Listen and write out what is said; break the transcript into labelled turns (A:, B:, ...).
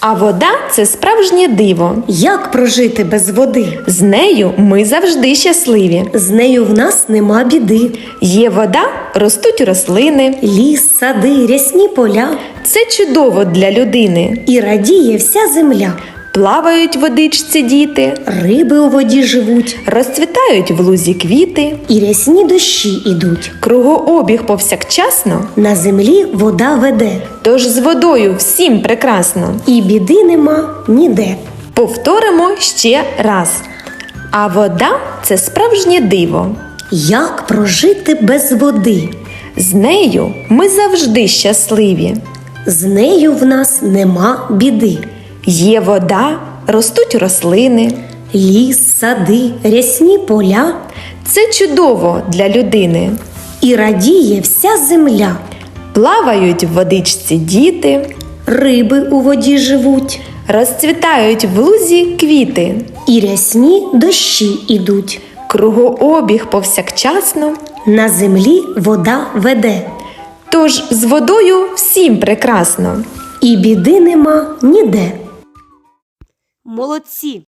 A: А вода це справжнє диво.
B: Як прожити без води?
A: З нею ми завжди щасливі.
B: З нею в нас нема біди.
A: Є вода, ростуть рослини.
B: Ліс, сади, рясні поля,
A: Це чудово для людини.
B: і радіє вся земля.
A: Плавають в водичці діти,
B: Риби у воді живуть,
A: розцвітають в лузі квіти,
B: і рясні дощі ідуть.
A: кругообіг повсякчасно.
B: На землі вода веде,
A: Тож з водою всім прекрасно.
B: і біди нема ніде.
A: Повторимо ще раз. А вода це справжнє диво.
B: Як прожити без води?
A: З нею ми завжди щасливі.
B: З нею в нас нема біди.
A: Є вода, ростуть рослини.
B: Ліс, сади, рясні поля,
A: Це чудово для людини.
B: і радіє вся земля.
A: Плавають в водичці діти,
B: Риби у воді живуть,
A: розцвітають в лузі квіти,
B: і рясні дощі ідуть.
A: кругообіг повсякчасно.
B: На землі вода веде,
A: Тож з водою всім прекрасно.
B: і біди нема ніде.
C: Молодці!